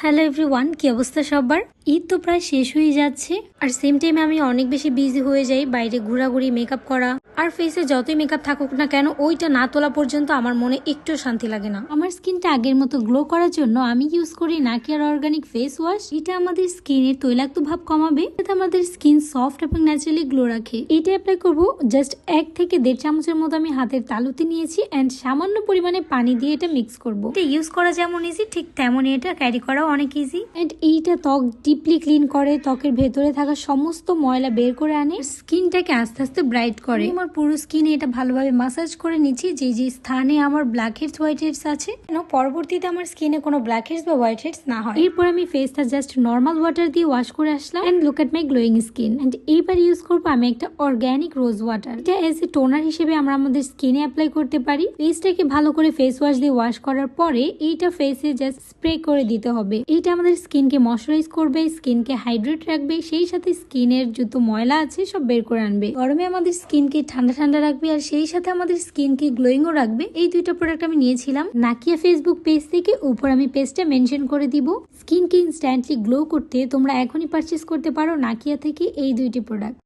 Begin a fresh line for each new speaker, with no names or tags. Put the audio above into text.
Hello everyone কি অবস্থা সবার? ঈদ তো প্রায় শেষ হয়ে যাচ্ছে। আর সেম টাইমে আমি অনেক বেশি বিজি হয়ে যাই, বাইরে ঘোরাঘুরি মেকআপ করা। আর ফেসে যতই মেকআপ থাকুক না কেন, ওইটা না তোলা পর্যন্ত আমার মনে একটু শান্তি লাগে না। আমার স্কিনটা আগের মতো গ্লো করার জন্য আমি ইউজ করি নাকিয়ার অর্গানিক ফেস ওয়াশ এটা আমাদের স্কিনের তৈলাক্ত ভাব কমাবে। এটা আমাদের স্কিন সফট এবং ন্যাচারালি গ্লো রাখে। এটা অ্যাপ্লাই করব জাস্ট এক থেকে দেড় চামচের মতো আমি হাতের তালুতে নিয়েছি অ্যান্ড সামান্য পরিমাণে পানি দিয়ে এটা মিক্স করব। এটা ইউজ করা যেমন ইজি ঠিক তেমনই এটা ক্যারি করাও অনেক ইজি অ্যান্ড এইটা ত্বক ডিপলি ক্লিন করে ত্বকের ভেতরে থাকা সমস্ত ময়লা বের করে আনে। স্কিনটাকে আস্তে আস্তে ব্রাইট করে। আমার পুরো স্কিনে এটা ভালোভাবে মাসাজ করে নিচ্ছি যে যে স্থানে আমার ব্ল্যাক হেডস হোয়াইট হেডস আছে। যেন পরবর্তীতে আমার স্কিনে কোনো ব্ল্যাক হেডস বা হোয়াইট হেডস না হয়। এরপর আমি ফেসটা জাস্ট নর্মাল ওয়াটার দিয়ে ওয়াশ করে আসলাম। And look at my glowing skin and এইবার ইউজ করব আমি একটা অর্গ্যানিক রোজ ওয়াটার এটা এজ এ টোনার হিসেবে আমরা আমাদের স্কিনে অ্যাপ্লাই করতে পারি। ফেসটাকে ভালো করে ফেস ওয়াশ দিয়ে ওয়াশ করার পরে এইটা ফেসে জাস্ট স্প্রে করে দিতে হবে। এইটা আমাদের স্কিনকে ময়শ্চারাইজ করবে, স্কিনকে হাইড্রেট রাখবে, সেই সাথে স্কিনের যত ময়লা আছে সব বের করে আনবে। গরমে আমাদের স্কিনকে ঠান্ডা ঠান্ডা রাখবে আর সেই সাথে আমাদের স্কিনকে গ্লোয়িংও রাখবে। এই দুইটা প্রোডাক্ট আমি নিয়েছিলাম। নাকিয়া ফেসবুক পেজ থেকে উপর আমি পেজটা মেনশন করে দিব। স্কিনকে ইনস্ট্যান্টলি গ্লো করতে তোমরা এখনই পারচেস করতে পারো নাকিয়া থেকে এই দুইটি প্রোডাক্ট